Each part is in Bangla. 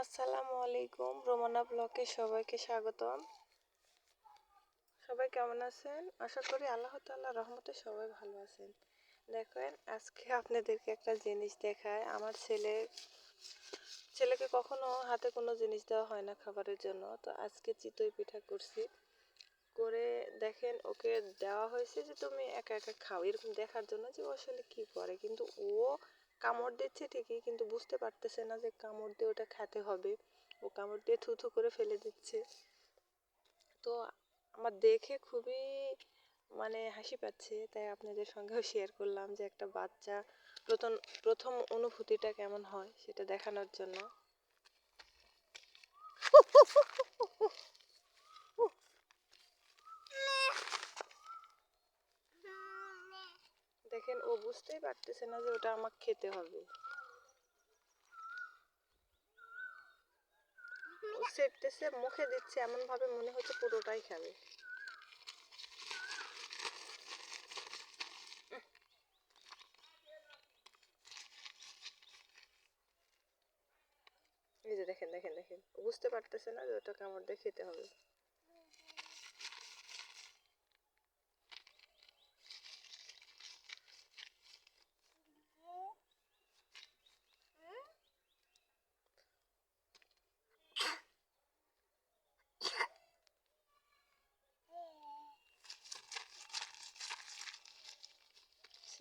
আসসালামু আলাইকুম, রোমানা ব্লকে সবাইকে স্বাগতম। সবাই কেমন আছেন? আশা করি আল্লাহ তাল্লাহ রহমতে সবাই ভালো আছেন। দেখেন, আজকে আপনাদেরকে একটা জিনিস দেখায়। আমার ছেলে, ছেলেকে কখনো হাতে কোনো জিনিস দেওয়া হয় না খাবারের জন্য। তো আজকে চিতই পিঠা করছি। করে দেখেন, ওকে দেওয়া হয়েছে যে, তুমি একা একা খাও। এরকম দেখার জন্য যে আসলে কী করে? কিন্তু ও কামড় দিচ্ছে ঠিকই কিন্তু বুঝতে পারতেছে না যে কামড় দিয়ে ওটা খেতে হবে। ও কামড় দিয়ে থুথু করে ফেলে দিচ্ছে। তো আমার দেখে খুবই মানে হাসি পাচ্ছে, তাই আপনাদের সঙ্গেও শেয়ার করলাম যে একটা বাচ্চা প্রথম প্রথম অনুভূতিটা কেমন হয় সেটা দেখানোর জন্য। দেখেন, ও বুঝতেই পারতেছে না যে ওটা আমাকে খেতে হবে। ও সেটতেছে মুখে দিচ্ছে এমন ভাবে মনে হচ্ছে পুরোটাই খাবে। দেখেন দেখেন দেখেন বুঝতে পারতেছে না যে ওটা কামড় দিয়ে খেতে হবে।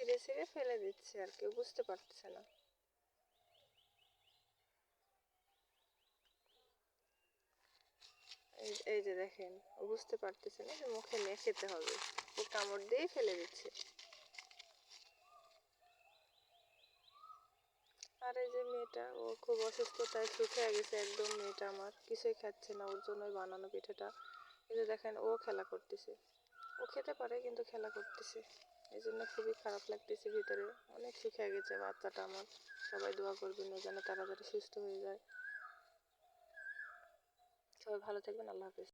ছিঁড়ে ছিঁড়ে ফেলে দিচ্ছে আর কেউ বুঝতে পারতেছে না। এই এই যে দেখেন, ও বুঝতে পারতেছে না যে মুখে নিয়ে খেতে হবে। ও কামড় দিয়েই ফেলে দিচ্ছে। আর এই যে মেয়েটা, ও খুব অসুস্থ তাই শুকিয়ে গেছে, একদম মেয়েটা আমার। কিছুই খাচ্ছে না, ওর জন্যই বানানো পিঠাটা। কিন্তু দেখেন, ও খেলা করতেছে। ও খেতে পারে, কিন্তু খেলা করতেছে। এই জন্য খুবই খারাপ লাগতেছে ভিতরে। অনেক শিখে গেছে বাচ্চাটা আমার। সবাই দোয়া করবেন ও যেন তাড়াতাড়ি সুস্থ হয়ে যায়। সবাই ভালো থাকবেন, আল্লাহ হাফিজ।